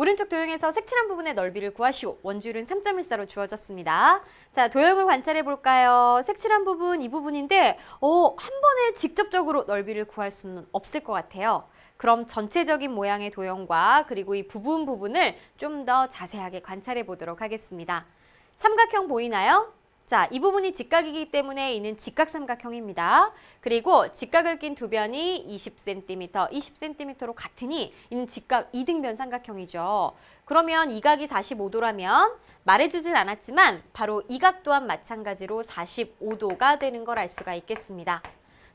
오른쪽 도형에서 색칠한 부분의 넓이를 구하시오. 원주율은 3.14로 주어졌습니다. 자, 도형을 관찰해 볼까요? 색칠한 부분 이 부분인데 어, 한 번에 직접적으로 넓이를 구할 수는 없을 것 같아요. 그럼 전체적인 모양의 도형과 그리고 이 부분 부분을 좀 더 자세하게 관찰해 보도록 하겠습니다. 삼각형 보이나요? 자, 이 부분이 직각이기 때문에 이는 직각삼각형입니다. 그리고 직각을 낀 두 변이 20cm, 20cm로 같으니 이는 직각 이등변 삼각형이죠. 그러면 이 각이 45도라면 말해주진 않았지만 바로 이 각 또한 마찬가지로 45도가 되는 걸 알 수가 있겠습니다.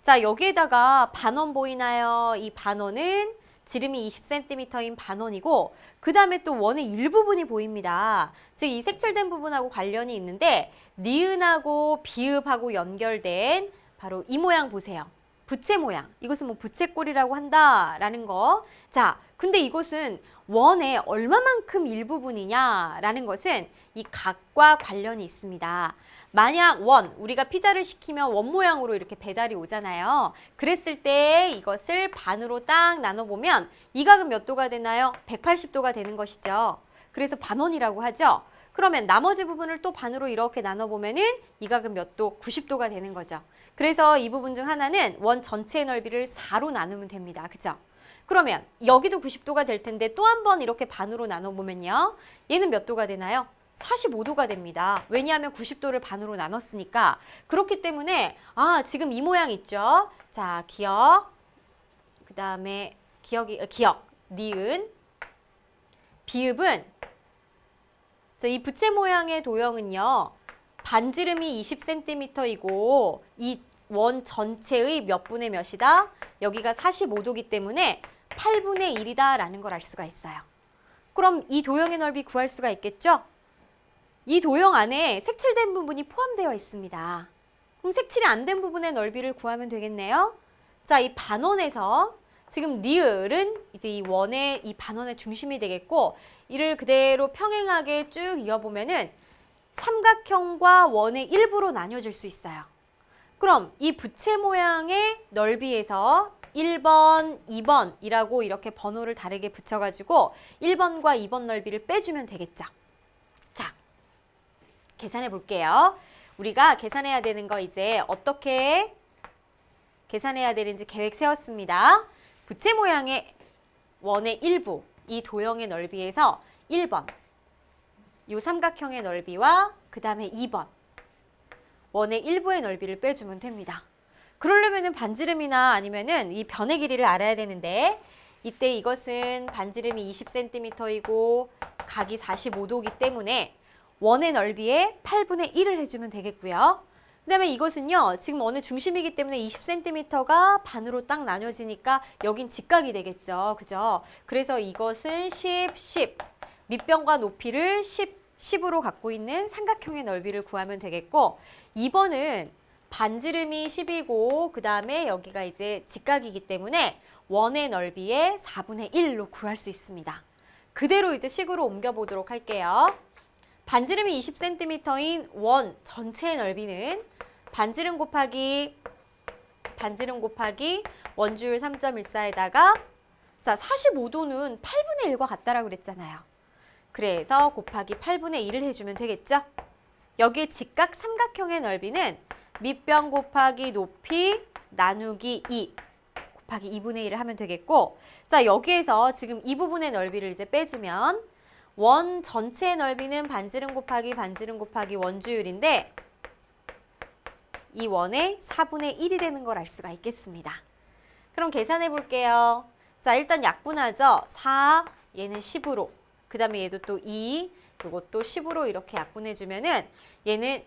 자, 여기에다가 반원 보이나요? 이 반원은 지름이 20cm인 반원이고 그 다음에 또 원의 일부분이 보입니다. 즉 이 색칠된 부분하고 관련이 있는데 니은하고 비읍하고 연결된 바로 이 모양 보세요. 부채 모양. 이것은 뭐 부채꼴이라고 한다라는 거. 자, 근데 이것은 원의 얼마만큼 일부분이냐라는 것은 이 각과 관련이 있습니다. 만약 원, 우리가 피자를 시키면 원 모양으로 이렇게 배달이 오잖아요. 그랬을 때 이것을 반으로 딱 나눠보면 이 각은 몇 도가 되나요? 180도가 되는 것이죠. 그래서 반원이라고 하죠. 그러면 나머지 부분을 또 반으로 이렇게 나눠보면은 이 각은 몇 도? 90도가 되는 거죠. 그래서 이 부분 중 하나는 원 전체의 넓이를 4로 나누면 됩니다. 그죠? 그러면 여기도 90도가 될 텐데 또 한 번 이렇게 반으로 나눠보면요. 얘는 몇 도가 되나요? 45도가 됩니다. 왜냐하면 90도를 반으로 나눴으니까. 그렇기 때문에 아 지금 이 모양 있죠? 자 기억, 그 다음에 기억이 어, 기억, 니은, 비읍은 자, 이 부채 모양의 도형은요. 반지름이 20cm이고 이 원 전체의 몇 분의 몇이다? 여기가 45도기 때문에 8분의 1이다 라는 걸 알 수가 있어요. 그럼 이 도형의 넓이 구할 수가 있겠죠? 이 도형 안에 색칠된 부분이 포함되어 있습니다. 그럼 색칠이 안 된 부분의 넓이를 구하면 되겠네요. 자, 이 반원에서 지금 리을은 이제 이 원의 이 반원의 중심이 되겠고 이를 그대로 평행하게 쭉 이어보면은 삼각형과 원의 일부로 나뉘어질 수 있어요. 그럼 이 부채 모양의 넓이에서 1번, 2번이라고 이렇게 번호를 다르게 붙여가지고 1번과 2번 넓이를 빼주면 되겠죠. 자, 계산해 볼게요. 우리가 계산해야 되는 거 이제 어떻게 계산해야 되는지 계획 세웠습니다. 부채 모양의 원의 일부, 이 도형의 넓이에서 1번, 이 삼각형의 넓이와 그 다음에 2번, 원의 일부의 넓이를 빼주면 됩니다. 그러려면 반지름이나 아니면은 이 변의 길이를 알아야 되는데 이때 이것은 반지름이 20cm이고 각이 45도이기 때문에 원의 넓이의 8분의 1을 해주면 되겠고요. 그 다음에 이것은요, 지금 원의 중심이기 때문에 20cm가 반으로 딱 나눠지니까 여긴 직각이 되겠죠. 그죠? 그래서 이것은 10, 10. 밑변과 높이를 10, 10으로 갖고 있는 삼각형의 넓이를 구하면 되겠고, 2번은 반지름이 10이고, 그 다음에 여기가 이제 직각이기 때문에 원의 넓이의 4분의 1로 구할 수 있습니다. 그대로 이제 식으로 옮겨보도록 할게요. 반지름이 20cm인 원 전체의 넓이는 반지름 곱하기 반지름 곱하기 원주율 3.14에다가 자 45도는 8분의 1과 같다라고 그랬잖아요. 그래서 곱하기 8분의 1을 해주면 되겠죠? 여기 직각 삼각형의 넓이는 밑변 곱하기 높이 나누기 2 곱하기 2분의 1을 하면 되겠고 자 여기에서 지금 이 부분의 넓이를 이제 빼주면 원 전체의 넓이는 반지름 곱하기 반지름 곱하기 원주율인데 이 원의 4분의 1이 되는 걸 알 수가 있겠습니다. 그럼 계산해 볼게요. 자, 일단 약분하죠. 4, 얘는 10으로. 그 다음에 얘도 또 2, 이것도 10으로 이렇게 약분해 주면은 얘는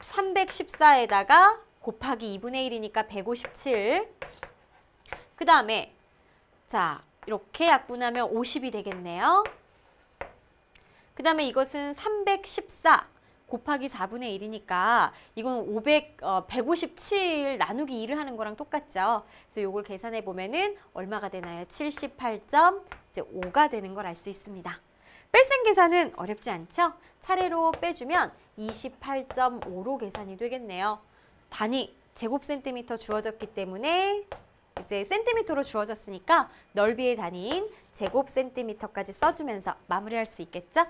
314에다가 곱하기 2분의 1이니까 157. 그 다음에 자, 이렇게 약분하면 50이 되겠네요. 그 다음에 이것은 314 곱하기 4분의 1이니까 이건 500, 어, 157 나누기 2를 하는 거랑 똑같죠. 그래서 이걸 계산해 보면은 얼마가 되나요? 78.5가 되는 걸 알 수 있습니다. 뺄셈 계산은 어렵지 않죠? 차례로 빼주면 28.5로 계산이 되겠네요. 단위 제곱 센티미터 주어졌기 때문에 이제 센티미터로 주어졌으니까 넓이의 단위인 제곱 센티미터까지 써주면서 마무리할 수 있겠죠?